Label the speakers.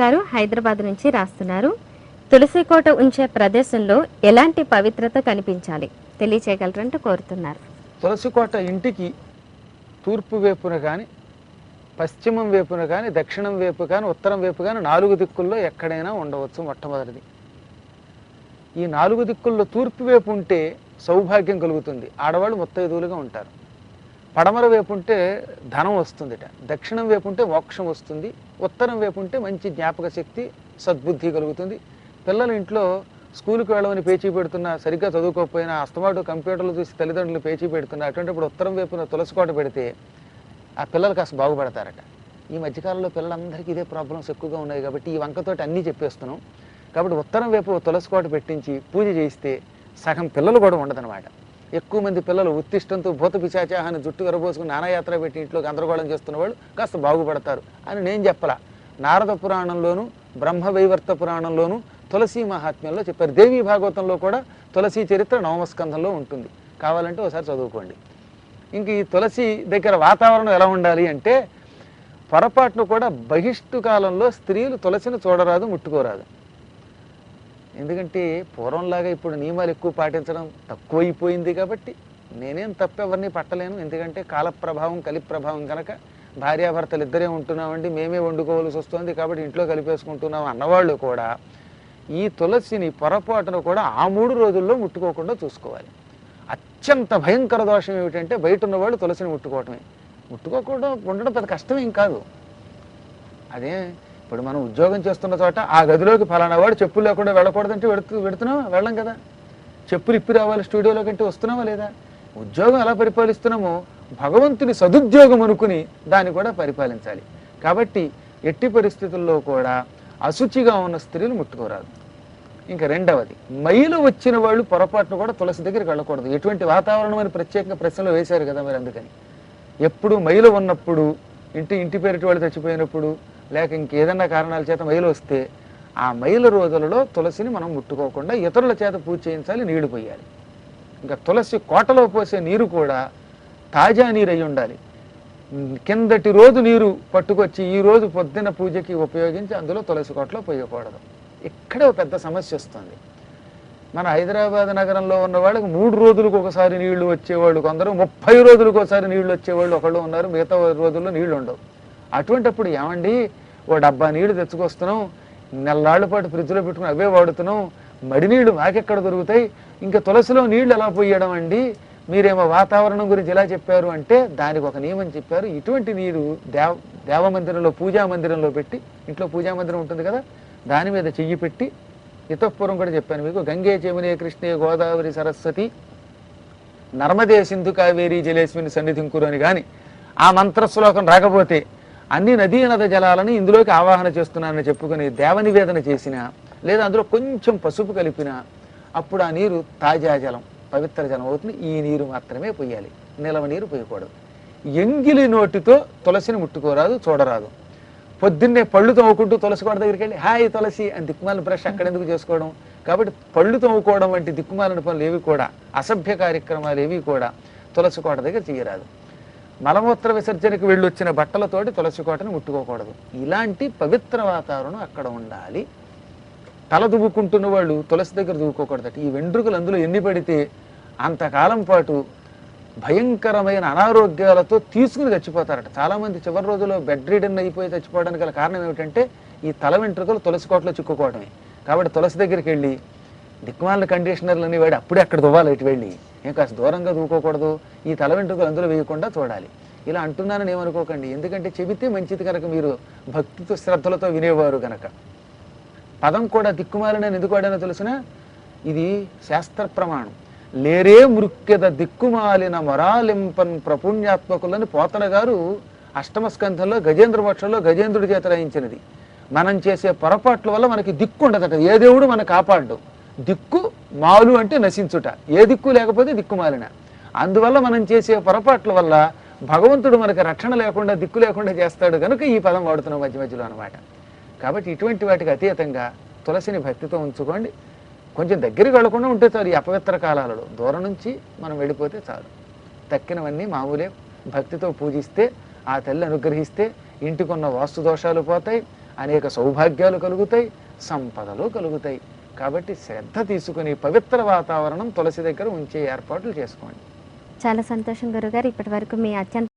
Speaker 1: గారు హైదరాబాద్ నుంచి రాస్తున్నారు. తులసి కోట ఉంచే ప్రదేశంలో ఎలాంటి పవిత్రత కనిపించాలి? తెలియచేయగలరంటూ కోరుతున్నారు.
Speaker 2: తులసి కోట ఇంటికి తూర్పు వైపున కానీ పశ్చిమం వైపున కానీ దక్షిణం వైపు కానీ ఉత్తరం వైపు కానీ నాలుగు దిక్కుల్లో ఎక్కడైనా ఉండవచ్చు మొట్టమొదటిది. ఈ నాలుగు దిక్కుల్లో తూర్పు వైపు ఉంటే సౌభాగ్యం కలుగుతుంది. ఆడవాళ్ళు ముత్తైదువులుగా ఉంటారు. పడమర వైపు ఉంటే ధనం వస్తుందిట. దక్షిణం వైపు ఉంటే మోక్షం వస్తుంది. ఉత్తరం వైపు ఉంటే మంచి జ్ఞాపక శక్తి సద్బుద్ధి కలుగుతుంది. పిల్లలు ఇంట్లో స్కూల్కి వెళ్ళమని పేచీ పెడుతున్నా సరిగ్గా చదువుకోకపోయినా అస్తమాటు కంప్యూటర్లు చూసి తల్లిదండ్రులు పేచీ పెడుతున్నా అటువంటిప్పుడు ఉత్తరం వైపున తులసికోట పెడితే ఆ పిల్లలు కాస్త బాగుపడతారట. ఈ మధ్యకాలంలో పిల్లలందరికీ ఇదే ప్రాబ్లమ్స్ ఎక్కువగా ఉన్నాయి కాబట్టి ఈ వంకతోటి అన్నీ చెప్పేస్తున్నాం. కాబట్టి ఉత్తరం వైపు తులసి కోట పెట్టించి పూజ చేయిస్తే సగం పిల్లలు కూడా ఉండదన్నమాట. ఎక్కువ మంది పిల్లలు ఉత్తిష్టంతో భూత పిశాచాహాన్ని జుట్టు విరబోసుకుని నానాయాత్ర పెట్టి ఇంట్లో గందరగోళం చేస్తున్న వాళ్ళు కాస్త బాగుపడతారు అని నేను చెప్పలా. నారద పురాణంలోను బ్రహ్మవైవర్త పురాణంలోను తులసి మహాత్మ్యంలో చెప్పారు. దేవీ భాగవతంలో కూడా తులసి చరిత్ర నవమస్కంధంలో ఉంటుంది. కావాలంటే ఒకసారి చదువుకోండి. ఇంక ఈ తులసి దగ్గర వాతావరణం ఎలా ఉండాలి అంటే పొరపాటును కూడా బహిష్టు కాలంలో స్త్రీలు తులసిని చూడరాదు ముట్టుకోరాదు. ఎందుకంటే పూర్వంలాగా ఇప్పుడు నియమాలు ఎక్కువ పాటించడం తక్కువైపోయింది కాబట్టి నేనేం తప్పెవరిని పట్టలేను. ఎందుకంటే కాల ప్రభావం కలిపి ప్రభావం కనుక భార్యాభర్తలు ఇద్దరే ఉంటున్నామండి మేమే వండుకోవాల్సి వస్తుంది కాబట్టి ఇంట్లో కలిపేసుకుంటున్నాం అన్నవాళ్ళు కూడా ఈ తులసిని పొరపాటును కూడా ఆ మూడు రోజుల్లో ముట్టుకోకుండా చూసుకోవాలి. అత్యంత భయంకర దోషం ఏమిటంటే బయట ఉన్నవాళ్ళు తులసిని ముట్టుకోవటమే. ముట్టుకోకుండా ఉండడం పెద్ద కష్టమేం కాదు. అదే ఇప్పుడు మనం ఉద్యోగం చేస్తున్న చోట ఆ గదిలోకి ఫలానా వాడు చెప్పులు లేకుండా వెళ్ళకూడదంటే వెళుతూ వెళుతున్నావా వెళ్ళం కదా. చెప్పులు ఇప్పి రావాలి స్టూడియోలోకి అంటే వస్తున్నావా లేదా? ఉద్యోగం ఎలా పరిపాలిస్తున్నామో భగవంతుని సదుద్యోగం అనుకుని దాన్ని కూడా పరిపాలించాలి. కాబట్టి ఎట్టి పరిస్థితుల్లో కూడా అశుచిగా ఉన్న స్త్రీలు ముట్టుకోరాదు. ఇంకా రెండవది మైలు వచ్చిన వాళ్ళు పొరపాటును కూడా తులసి దగ్గరికి వెళ్ళకూడదు. ఎటువంటి వాతావరణం అని ప్రత్యేకంగా ప్రశ్నలు వేశారు కదా మరి అందుకని. ఎప్పుడు మైలు ఉన్నప్పుడు ఇంటి ఇంటి పేరిటి వాళ్ళు చచ్చిపోయినప్పుడు లేక ఇంకేదన్నా కారణాల చేత మైలు వస్తే ఆ మైలు రోజులలో తులసిని మనం ముట్టుకోకుండా ఇతరుల చేత పూజ చేయించాలి నీళ్ళు పోయాలి. ఇంకా తులసి కోటలో పోసే నీరు కూడా తాజా నీరు అయి ఉండాలి. కిందటి రోజు నీరు పట్టుకొచ్చి ఈ రోజు పొద్దున్న పూజకి ఉపయోగించి అందులో తులసి కోటలో పోయకూడదు. ఇక్కడే ఒక పెద్ద సమస్య వస్తుంది. మన హైదరాబాద్ నగరంలో ఉన్న వాళ్ళకి మూడు రోజులకు ఒకసారి నీళ్ళు వచ్చేవాళ్ళు కొందరు ముప్పై రోజులకు ఒకసారి నీళ్ళు వచ్చేవాళ్ళు ఒకళ్ళు ఉన్నారు మిగతా రోజుల్లో నీళ్ళు ఉండవు. అటువంటప్పుడు ఏమండి? ఓ డబ్బా నీళ్ళు తెచ్చుకొస్తున్నాం నెల్లాళ్ళ పాటు ఫ్రిడ్జ్లో పెట్టుకుని అవే వాడుతున్నాం మడి నీళ్ళు మాకెక్కడ దొరుకుతాయి? ఇంకా తులసిలో నీళ్ళు ఎలా పోయడం అండి? మీరేమో వాతావరణం గురించి ఎలా చెప్పారు అంటే దానికి ఒక నియమం చెప్పారు. ఇటువంటి నీరు దేవ దేవమందిరంలో పూజా మందిరంలో పెట్టి ఇంట్లో పూజా మందిరం ఉంటుంది కదా దాని మీద చెయ్యి పెట్టి ఇతఃపూర్వం కూడా చెప్పాను మీకు గంగే జమునే కృష్ణే గోదావరి సరస్వతి నర్మదే సింధు కావేరి జలేస్మిని సన్నిధింకురు అని కానీ ఆ మంత్ర శ్లోకం రాకపోతే అన్ని నదీ నద జలాలని ఇందులోకి ఆవాహన చేస్తున్నానని చెప్పుకొని దేవనివేదన చేసిన లేదా అందులో కొంచెం పసుపు కలిపిన అప్పుడు ఆ నీరు తాజా జలం పవిత్ర జలం అవుతుంది. ఈ నీరు మాత్రమే పోయాలి నిలవ నీరు పోయకూడదు ఎంగిలి నోటితో తులసిని ముట్టుకోరాదు చూడరాదు. పొద్దున్నే పళ్ళు తవ్వుకుంటూ తులసి కోట దగ్గరికి వెళ్ళి హాయ్ తులసి అని దిక్కుమాలిన బ్రష్ అక్కడ ఎందుకు చేసుకోవడం? కాబట్టి పళ్ళు తవ్వుకోవడం వంటి దిక్కుమాలిన పనులు ఏవి కూడా అసభ్య కార్యక్రమాలు ఏవి కూడా తులసి కోట దగ్గర చేయరాదు. మలమూత్ర విసర్జనకు వెళ్ళొచ్చిన బట్టలతోటి తులసి కోటను ముట్టుకోకూడదు. ఇలాంటి పవిత్ర వాతావరణం అక్కడ ఉండాలి. తల దువ్వుకుంటున్న వాళ్ళు తులసి దగ్గర దువ్వుకోకూడదట ఈ వెంట్రుకలు అందులో ఎన్ని పడితే అంతకాలం పాటు భయంకరమైన అనారోగ్యాలతో తీసుకుని చచ్చిపోతారట. చాలామంది చివరి రోజుల్లో బెడ్ రీడన్ అయిపోయి చచ్చిపోవడానికి గల కారణం ఏమిటంటే ఈ తల వెంట్రుకలు తులసి కోటలో చిక్కుకోవడమే కాబట్టి తులసి దగ్గరికి వెళ్ళి దిక్కుమాలిన కండిషనర్లు అనేవాడు వాడి అప్పుడే అక్కడ దువ్వాలి ఇటు వెళ్ళి. ఏం కాస్త దూరంగా దూకోకూడదు. ఈ తల వెంట్రుకలు అందులో వేయకుండా చూడాలి. ఇలా అంటున్నానని ఏమనుకోకండి. ఎందుకంటే చెబితే మంచిది కనుక మీరు భక్తితో శ్రద్ధలతో వినేవారు గనక. పదం కూడా దిక్కుమాలని ఎందుకు వాడానో తెలిసిన? ఇది శాస్త్ర ప్రమాణం. లేరే మృక్కెద దిక్కుమాలిన మొరాలింపన్ ప్రపుణ్యాత్మకులని పోతన గారు అష్టమ స్కంధంలో గజేంద్ర పక్షంలో గజేంద్రుడి చేత రాయించినది. మనం చేసే పొరపాట్ల వల్ల మనకి దిక్కు ఉండదట ఏ దేవుడు మనకు కాపాడు దిక్కు మాలు అంటే నశించుట. ఏ దిక్కు లేకపోతే దిక్కుమాలిన అందువల్ల మనం చేసే పొరపాట్ల వల్ల భగవంతుడు మనకి రక్షణ లేకుండా దిక్కు లేకుండా చేస్తాడు కనుక ఈ పదం వాడుతున్నాం మధ్య మధ్యలో అనమాట కాబట్టి ఇటువంటి వాటికి అతీతంగా తులసిని భక్తితో ఉంచుకోండి. కొంచెం దగ్గరికి వెళ్ళకుండా ఉంటే చాలు ఈ అపవిత్ర కాలాలలో. దూరం నుంచి మనం వెళ్ళిపోతే చాలు. తక్కినవన్నీ మామూలే. భక్తితో పూజిస్తే ఆ తల్లి అనుగ్రహిస్తే ఇంటికున్న వాస్తు దోషాలు పోతాయి అనేక సౌభాగ్యాలు కలుగుతాయి సంపదలు కలుగుతాయి. కాబట్టి శ్రద్ధ తీసుకుని పవిత్ర వాతావరణం తులసి దగ్గర ఉంచే ఏర్పాట్లు చేసుకోండి.
Speaker 1: చాలా సంతోషం గురుగారు. ఇప్పటి వరకు మీ అత్యంత